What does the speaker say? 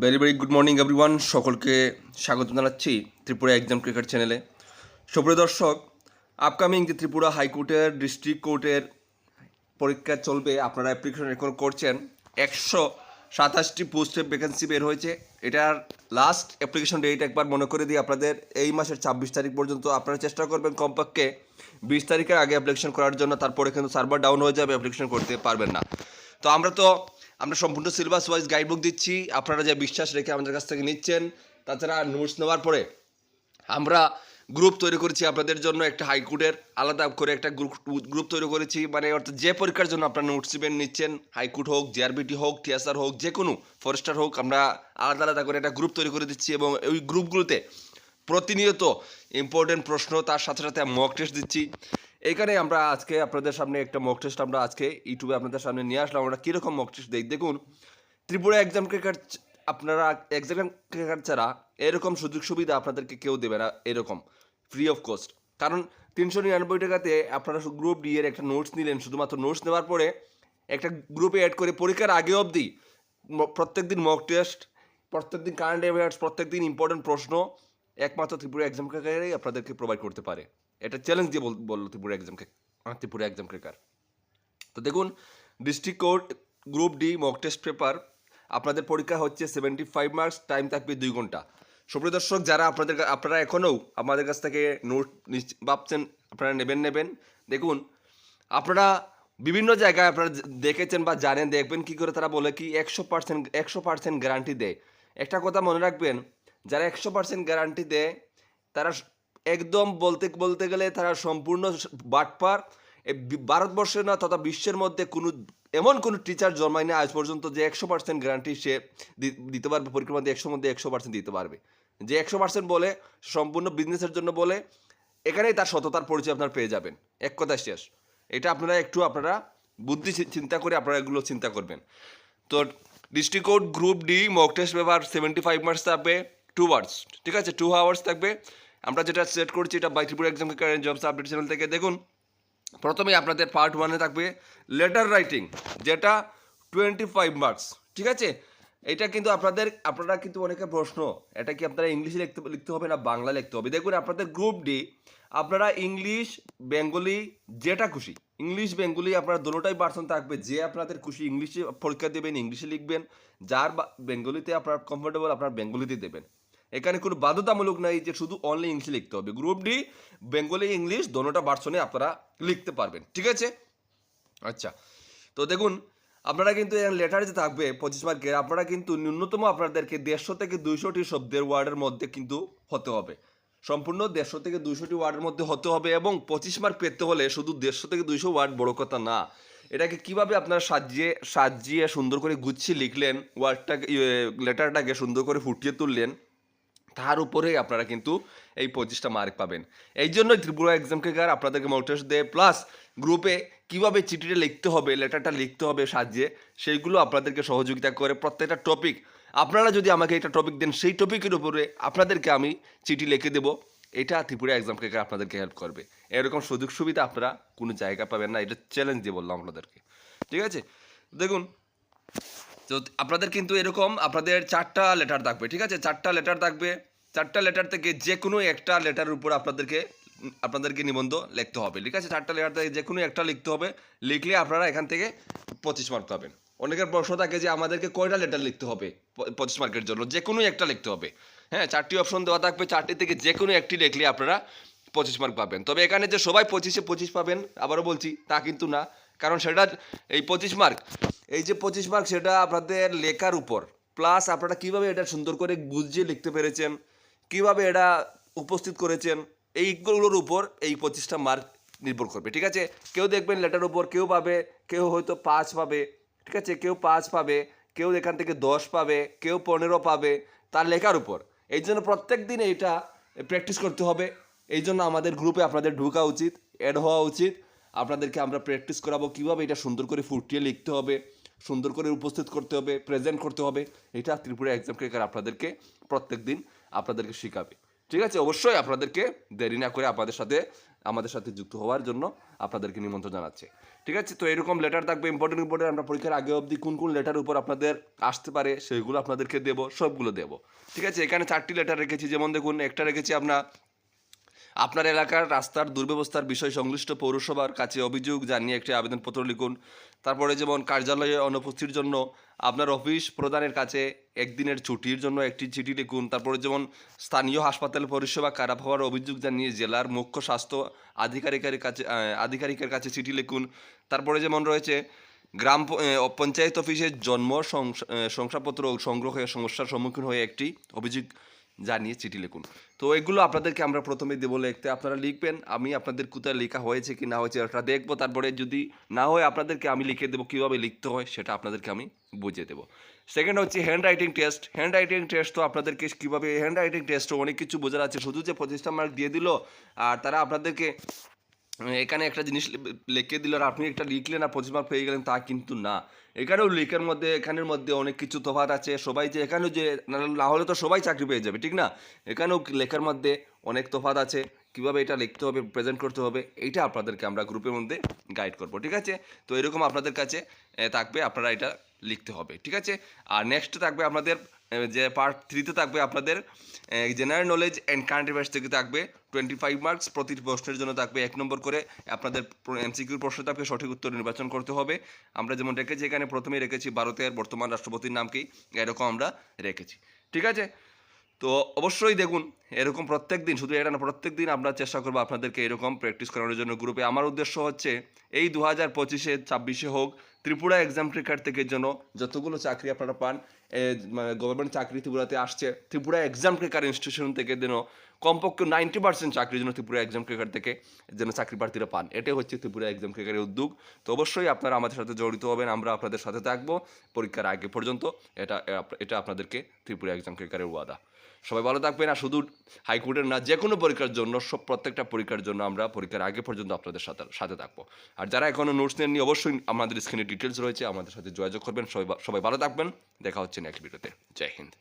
Very very good morning everyone সকলকে স্বাগত জানাচ্ছি ত্রিপুরা এক্সাম ক্রিকেট চ্যানেলে সুপ্রিয় দর্শক আপকামিং যে ত্রিপুরা হাইকোর্টের ডিস্ট্রিক্ট কোর্টের পরীক্ষা চলবে, আপনারা অ্যাপ্লিকেশন এখন করছেন। একশো সাতাশটি পোস্টের ভ্যাকেন্সি বের হয়েছে। এটার লাস্ট অ্যাপ্লিকেশন ডেট একবার মনে করে দিই আপনাদের এই মাসের ছাব্বিশ তারিখ পর্যন্ত আপনারা চেষ্টা করবেন কমপক্ষে বিশ তারিখের আগে অ্যাপ্লিকেশন করার জন্য, তারপরে কিন্তু সার্ভার ডাউন হয়ে যাবে অ্যাপ্লিকেশন করতে পারবেন না। তো আমরা তো আমরা সম্পূর্ণ সিলেবাস ওয়াইজ গাইডবুক দিচ্ছি। আপনারা যে বিশ্বাস রেখে আমাদের কাছ থেকে নিচ্ছেন, তাছাড়া নোটস নেওয়ার পরে আমরা গ্রুপ তৈরি করেছি আপনাদের জন্য একটা হাইকোর্টের আলাদা করে একটা গ্রুপ গ্রুপ তৈরি করেছি। মানে অর্থাৎ যে পরীক্ষার জন্য আপনারা নোটস নেবেন, নিচ্ছেন হাইকোর্ট হোক জিআরবিটি হোক টিএসআর হোক, যে কোনো ফরেস্টার হোক, আমরা আলাদা আলাদা করে একটা গ্রুপ তৈরি করে দিচ্ছি এবং ওই গ্রুপগুলোতে প্রতিনিয়ত ইম্পর্টেন্ট প্রশ্ন, তার সাথে সাথে মক টেস্ট দিচ্ছি। এইখানে আমরা আজকে আপনাদের সামনে একটা মক টেস্ট আমরা আজকে ইউটিউবে আপনাদের সামনে নিয়ে আসলাম। আমরা কীরকম মক টেস্ট দেখ দেখুন, ত্রিপুরা এক্সাম ক্রিকেট আপনারা এক্সাম ক্রিকেট ছাড়া এরকম সুযোগ সুবিধা আপনাদেরকে কেউ দেবে না, এরকম ফ্রি অফ কস্ট কারণ তিনশো নিরানব্বই টাকাতে আপনারা গ্রুপ ডি এর একটা নোটস নিলেন, শুধুমাত্র নোটস নেওয়ার পরে একটা গ্রুপে অ্যাড করে পরীক্ষার আগে অবধি প্রত্যেক দিন মক টেস্ট প্রত্যেক দিন কারেন্ট অ্যাফেয়ার্স প্রত্যেক দিন ইম্পর্টেন্ট প্রশ্ন একমাত্র ত্রিপুরা এক্সাম ক্রেকারই আপনাদেরকে প্রোভাইড করতে পারে। এটা চ্যালেঞ্জ দিয়ে বল- বলল Tripura exam Tripura exam cracker তো দেখুন district court group D mock test paper আপনাদের পরীক্ষা হচ্ছে সেভেন্টি ফাইভ মার্কস টাইম থাকবে দুই ঘণ্টা। সুপ্রিয় দর্শক, যারা আপনাদের আপনারা এখনও আমাদের কাছ থেকে নোট ভাবছেন, আপনারা নেবেন নেবেন। দেখুন, আপনারা বিভিন্ন জায়গায় আপনারা দেখেছেন বা জানেন, দেখবেন কি করে তারা বলে কি একশো পার্সেন্ট একশো পার্সেন্ট গ্যারান্টি দেয়। একটা কথা মনে রাখবেন যারা একশো পার্সেন্ট গ্যারান্টি দেয়, তারা একদম বলতে বলতে গেলে তারা সম্পূর্ণ বাটপার। ভারতবর্ষে না, তথা বিশ্বের মধ্যে কোনো, এমন কোনো টিচার জন্মায় না আজ পর্যন্ত যে একশো পার্সেন্ট গ্যারান্টি সে দিতে পারবে, পরীক্ষার মধ্যে একশোর মধ্যে একশো পার্সেন্ট দিতে পারবে। যে একশো পার্সেন্ট বলে, সম্পূর্ণ বিজনেসের জন্য বলে, এখানেই তার সততার পরিচয় আপনার পেয়ে যাবেন। এক কথা শেষ। এটা আপনারা একটু আপনারা বুদ্ধি চিন্তা করে আপনারা এগুলো চিন্তা করবেন। তো district code group D mock test paper seventy five marks থাকবে। টু আওয়ার্স ঠিক আছে? টু আওয়ার্স থাকবে। আমরা যেটা সেট করছি, এটা by Tripura exam current jobs update channel থেকে। দেখুন প্রথমে আপনাদের পার্ট ওয়ানে থাকবে লেটার রাইটিং যেটা টোয়েন্টি ফাইভ মার্কস ঠিক আছে? এটা কিন্তু আপনাদের, আপনারা কিন্তু অনেকের প্রশ্ন, এটা কি আপনারা ইংলিশে লিখতে লিখতে হবে না বাংলা লিখতে হবে? দেখুন, আপনাদের গ্রুপ ডি আপনারা ইংলিশ বেঙ্গলি যেটা খুশি ইংলিশ বেঙ্গলি আপনারা দুটোটাই পার্সন থাকবে। যে আপনাদের খুশি ইংলিশে পরীক্ষা দেবেন ইংলিশে লিখবেন, যার বেঙ্গলিতে আপনার কমফোর্টেবল আপনার বেঙ্গলিতে দেবেন। এখানে কোনো বাধ্যতামূলক নাই যে শুধু অনলি ইংলিশে লিখতে হবে। গ্রুপ ডি বেঙ্গলি ইংলিশ দোনোটা ভার্সনে আপনারা লিখতে পারবেন, ঠিক আছে? আচ্ছা তো দেখুন, আপনারা কিন্তু লেটার যে থাকবে, পঁচিশ মার্কের আপনারা কিন্তু ন্যূনতম আপনাদেরকে দেড়শো থেকে দুইশোটি শব্দের ওয়ার্ডের মধ্যে কিন্তু হতে হবে। সম্পূর্ণ দেড়শো থেকে দুইশোটি ওয়ার্ডের মধ্যে হতে হবে এবং পঁচিশ মার্ক পেতে হলে শুধু দেড়শো থেকে দুইশো ওয়ার্ড বড় কথা না। এটাকে কীভাবে আপনারা সাজিয়ে সাজিয়ে সুন্দর করে গুছিয়ে লিখলেন ওয়ার্ডটাকে লেটারটাকে সুন্দর করে ফুটিয়ে তুললেন তার উপরেই আপনারা কিন্তু এই পঁচিশটা মার্ক পাবেন। এই জন্যই ত্রিপুরা এক্সাম ক্রেকার আপনাদেরকে মোটেশ দেয় প্লাস গ্রুপে কীভাবে চিঠিটা লিখতে হবে লেটারটা লিখতে হবে সাহায্যে সেইগুলো আপনাদেরকে সহযোগিতা করে প্রত্যেকটা টপিক আপনারা যদি আমাকে এটা টপিক দেন, সেই টপিকের উপরে আপনাদেরকে আমি চিঠি লিখে দেবো। এটা ত্রিপুরা এক্সাম ক্রেকার আপনাদেরকে হেল্প করবে। এরকম সুযোগ সুবিধা আপনারা কোনো জায়গা পাবেন না, এটা চ্যালেঞ্জ দিয়ে বললাম আপনাদেরকে। ঠিক আছে? দেখুন তো আপনাদের কিন্তু এরকম আপনাদের চারটা লেটার থাকবে, ঠিক আছে? চারটা লেটার থাকবে। চারটা লেটার থেকে যে কোনো একটা লেটারের উপর আপনাদেরকে আপনাদেরকে নিবন্ধ লিখতে হবে, ঠিক আছে? চারটা লেটার থেকে যে কোনো একটা লিখতে হবে, লিখলে আপনারা এখান থেকে পঁচিশ মার্ক পাবেন। অনেকের প্রশ্ন থাকে যে আমাদেরকে কয়টা লেটার লিখতে হবে পঁচিশ মার্কের জন্য? যে কোনো একটা লিখতে হবে। হ্যাঁ চারটি অপশন দেওয়া থাকবে, চারটি থেকে যে কোনো একটি লিখলে আপনারা পঁচিশ মার্ক পাবেন। তবে এখানে যে সবাই পঁচিশে পঁচিশ পাবেন, আবারও বলছি, তা কিন্তু না। কারণ সেটা এই পঁচিশ মার্ক এই যে পঁচিশ মার্ক সেটা আপনাদের লেখার উপর প্লাস আপনারা কীভাবে এটা সুন্দর করে বুঝিয়ে লিখতে পেরেছেন, কীভাবে এটা উপস্থিত করেছেন এইগুলোর উপর এই পঁচিশটা মার্ক নির্ভর করবে, ঠিক আছে? কেউ দেখবেন লেটার উপর, কেউ পাবে, কেউ হয়তো পাঁচ পাবে, ঠিক আছে? কেউ পাঁচ পাবে, কেউ এখান থেকে দশ পাবে, কেউ পনেরো পাবে, তার লেখার উপর। এই জন্য প্রত্যেক দিন এইটা প্র্যাকটিস করতে হবে। এই জন্য আমাদের গ্রুপে আপনাদের ঢোকা উচিত অ্যাড হওয়া উচিত। আপনাদেরকে আমরা প্র্যাকটিস করাবো, কীভাবে এটা সুন্দর করে ফুটিয়ে লিখতে হবে। সুন্দর করে উপস্থিত করতে হবে প্রেজেন্ট করতে হবে। এটা ত্রিপুরা এক্সাম ক্রেকার আপনাদেরকে প্রত্যেক দিন আপনাদেরকে শেখাবে। ঠিক আছে? অবশ্যই আপনাদেরকে দেরি না করে আপনাদের সাথে, আমাদের সাথে যুক্ত হওয়ার জন্য আপনাদেরকে নিমন্ত্রণ জানাচ্ছে। ঠিক আছে? তো এরকম লেটার থাকবে ইম্পর্টেন্ট ইম্পর্টেন্ট আমরা পরীক্ষার আগে অবধি কোন কোন লেটার উপর আপনাদের আসতে পারে সেগুলো আপনাদেরকে দেবো, সবগুলো দেবো। ঠিক আছে? এখানে চারটি লেটার রেখেছি, যেমন দেখুন, একটা রেখেছি আপনার আপনার এলাকার রাস্তার দুর্ব্যবস্থার বিষয় সংশ্লিষ্ট পৌরসভার কাছে অভিযোগ জানিয়ে একটি আবেদনপত্র লিখুন। তারপরে যেমন কার্যালয়ে অনুপস্থিতির জন্য আপনার অফিস প্রধানের কাছে একদিনের ছুটির জন্য একটি চিঠি লিখুন। তারপরে যেমন স্থানীয় হাসপাতাল পরিষেবা খারাপ হওয়ার অভিযোগ জানিয়ে জেলার মুখ্য স্বাস্থ্য আধিকারিকের কাছে আধিকারিকের কাছে চিঠি লিখুন। তারপরে যেমন রয়েছে, গ্রাম পঞ্চায়েত অফিসের জন্ম শংসাপত্র সংগ্রহে সমস্যার সম্মুখীন হয়ে একটি অভিযোগ জানিয়ে চিঠি লিখুন। তো এগুলো আপনাদেরকে আমরা প্রথমে দেবো লিখতে। আপনারা লিখবেন, আমি আপনাদের কোথায় লেখা হয়েছে কি না হয়েছে ওটা দেখব। তারপরে যদি না হয় আপনাদেরকে আমি লিখে দেবো, কীভাবে লিখতে হয় সেটা আপনাদেরকে আমি বুঝিয়ে দেবো। সেকেন্ড হচ্ছে hand writing test hand writing test তো আপনাদেরকে কীভাবে হ্যান্ড রাইটিং টেস্টও অনেক কিছু বোঝার আছে। শুধু যে পঁচিশটা মার্ক দিয়ে দিল, আর তারা আপনাদেরকে এখানে একটা জিনিস লেখে দিল আর আপনি একটা লিখলেন আর পঁচিশ মার্ক পেয়ে গেলেন, তা কিন্তু না। এখানেও লেখার মধ্যে, এখানের মধ্যে অনেক কিছু তফাত আছে। সবাই যে এখানেও যে, না হলে তো সবাই চাকরি পেয়ে যাবে, ঠিক না? এখানেও লেখার মধ্যে অনেক তফাত আছে। কীভাবে এটা লিখতে হবে প্রেজেন্ট করতে হবে, এইটা আপনাদেরকে আমরা গ্রুপের মধ্যে গাইড করব, ঠিক আছে? তো এরকম আপনাদের কাছে থাকবে, আপনারা এটা লিখতে হবে, ঠিক আছে? আর নেক্সট থাকবে আপনাদের যে পার্ট থ্রিতে থাকবে আপনাদের general knowledge and current affairs থেকে থাকবে টোয়েন্টি ফাইভ মার্কস প্রতি প্রশ্নের জন্য থাকবে এক নম্বর করে আপনাদের এমসিকিউর প্রশ্ন থাকবে, সঠিক উত্তর নির্বাচন করতে হবে। আমরা যেমন রেখেছি এখানে প্রথমেই রেখেছি ভারতের বর্তমান রাষ্ট্রপতির নাম কি এরকম আমরা রেখেছি, ঠিক আছে? তো অবশ্যই দেখুন, এরকম প্রত্যেক দিন, শুধু এটা না, প্রত্যেক দিন আমরা চেষ্টা করব আপনাদেরকে এরকম প্র্যাকটিস করানোর জন্য গ্রুপে আমার উদ্দেশ্য হচ্ছে, এই দু হাজার পঁচিশে, ছাব্বিশে হোক, ত্রিপুরা এক্সাম ট্রিকার থেকে যেন যতগুলো চাকরি আপনারা পান গভর্নমেন্ট চাকরি ত্রিপুরাতে আসছে, ত্রিপুরা এক্সাম ট্রিকার ইনস্টিটিউশন থেকে যেন কমপক্ষে নাইনটি পার্সেন্ট চাকরির জন্য ত্রিপুরা এক্সাম ট্রিকার থেকে যেন চাকরি প্রার্থীরা পান। এটাই হচ্ছে ত্রিপুরা এক্সাম ট্রিকারের উদ্যোগ। তো অবশ্যই আপনারা আমাদের সাথে জড়িত হবেন, আমরা আপনাদের সাথে থাকব, পরীক্ষার আগে পর্যন্ত। এটা এটা আপনাদেরকে ত্রিপুরা এক্সাম ট্রিকারের ওয়াদা। সবাই ভালো থাকবেন আর শুধু হাইকোর্টের না, যে কোনো পরীক্ষার জন্য, সব প্রত্যেকটা পরীক্ষার জন্য আমরা পরীক্ষার আগে পর্যন্ত আপনাদের সাথে সাথে থাকব। আর যারা এখনও নোটস নেননি, অবশ্যই আমাদের স্ক্রিনে ডিটেলস রয়েছে, আমাদের সাথে যোগাযোগ করবেন। সবাই সবাই ভালো থাকবেন। দেখা হচ্ছে নেক্সট ভিডিওতে জয় হিন্দ।